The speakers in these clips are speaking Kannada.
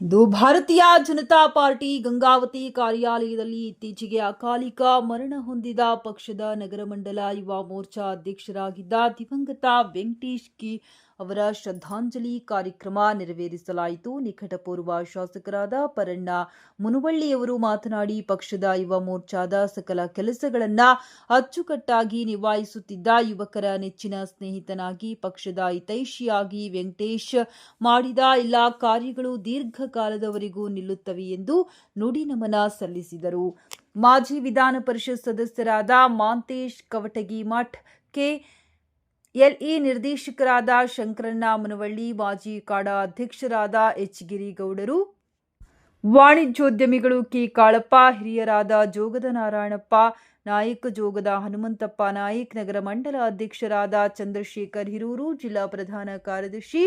ಭಾರತೀಯ ಜನತಾ ಪಾರ್ಟಿ ಗಂಗಾವತಿ ಕಾರ್ಯಾಲಯದಲ್ಲಿ ಇತ್ತೀಚೆಗೆ ಅಕಾಲಿಕ ಮರಣ ಹೊಂದಿದ ಪಕ್ಷದ ನಗರ ಮಂಡಲ ಯುವ ಮೋರ್ಚಾ ಅಧ್ಯಕ್ಷರಾಗಿದ್ದ ದಿವಂಗತ ವೆಂಕಟೇಶ್ ಕಿ ಅವರ ಶ್ರದ್ಧಾಂಜಲಿ ಕಾರ್ಯಕ್ರಮ ನೆರವೇರಿಸಲಾಯಿತು. ನಿಕಟಪೂರ್ವ ಶಾಸಕರಾದ ಪರಣ್ಣ ಮುನವಳ್ಳಿಯವರು ಮಾತನಾಡಿ, ಪಕ್ಷದ ಯುವ ಮೋರ್ಚಾದ ಸಕಲ ಕೆಲಸಗಳನ್ನು ಅಚ್ಚುಕಟ್ಟಾಗಿ ನಿಭಾಯಿಸುತ್ತಿದ್ದ ಯುವಕರ ನೆಚ್ಚಿನ ಸ್ನೇಹಿತನಾಗಿ, ಪಕ್ಷದ ಹಿತೈಷಿಯಾಗಿ ವೆಂಕಟೇಶ್ ಮಾಡಿದ ಎಲ್ಲ ಕಾರ್ಯಗಳು ದೀರ್ಘಕಾಲದವರೆಗೂ ನಿಲ್ಲುತ್ತವೆ ಎಂದು ನುಡಿ ನಮನ ಸಲ್ಲಿಸಿದರು. ಮಾಜಿ ವಿಧಾನ ಪರಿಷತ್ ಸದಸ್ಯರಾದ Mantesh Kavatagi Math K L E ನಿರ್ದೇಶಕರಾದ ಶಂಕರಣ್ಣ ಮನವಳ್ಳಿ, ಮಾಜಿ ಕಾಡಾ ಅಧ್ಯಕ್ಷರಾದ ಎಚ್ ಗಿರಿಗೌಡರು ವಾಣಿಜ್ಯೋದ್ಯಮಿಗಳು ಕೆ. ಕಾಳಪ್ಪ, ಹಿರಿಯರಾದ ಜೋಗದ ನಾರಾಯಣಪ್ಪ, ನಾಯಕ ಜೋಗದ ಹನುಮಂತಪ್ಪ, ನಾಯಕ್ ನಗರ ಮಂಡಲ ಅಧ್ಯಕ್ಷರಾದ ಚಂದ್ರಶೇಖರ್ ಹಿರೂರು, ಜಿಲ್ಲಾ ಪ್ರಧಾನ ಕಾರ್ಯದರ್ಶಿ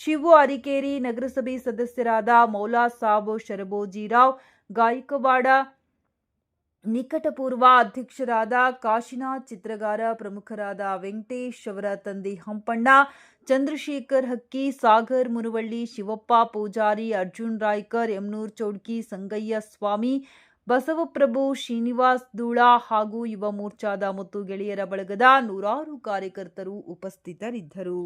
ಶಿವು ಅರಿಕೇರಿ, ನಗರಸಭೆ ಸದಸ್ಯರಾದ ಮೌಲಾ ಸಾಬು ಶರಬೋಜಿರಾವ್ ಗಾಯಕವಾಡ ನಿಕಟಪೂರ್ವ ಅಧ್ಯಕ್ಷರಾದ ಕಾಶಿನಾಥ್ ಚಿತ್ರಗಾರ ಪ್ರಮುಖರಾದ ವೆಂಕಟೇಶ್ ಅವರ ತಂದೆ ಹಂಪಣ್ಣ, ಚಂದ್ರಶೇಖರ್ ಹಕ್ಕಿ, ಸಾಗರ್ ಮುರುವಳ್ಳಿ, ಶಿವಪ್ಪ ಪೂಜಾರಿ, ಅರ್ಜುನ್ ರಾಯ್ಕರ್ ಯಮನೂರ್ ಚೌಡ್ಕಿ, ಸಂಗಯ್ಯ ಸ್ವಾಮಿ ಬಸವಪ್ರಭು ಶ್ರೀನಿವಾಸ್ ಧೂಳ ಹಾಗೂ ಯುವ ಮೋರ್ಚಾದ ಮತ್ತು ಗೆಳೆಯರ ಬಳಗದ ನೂರಾರು ಕಾರ್ಯಕರ್ತರು ಉಪಸ್ಥಿತರಿದ್ದರು.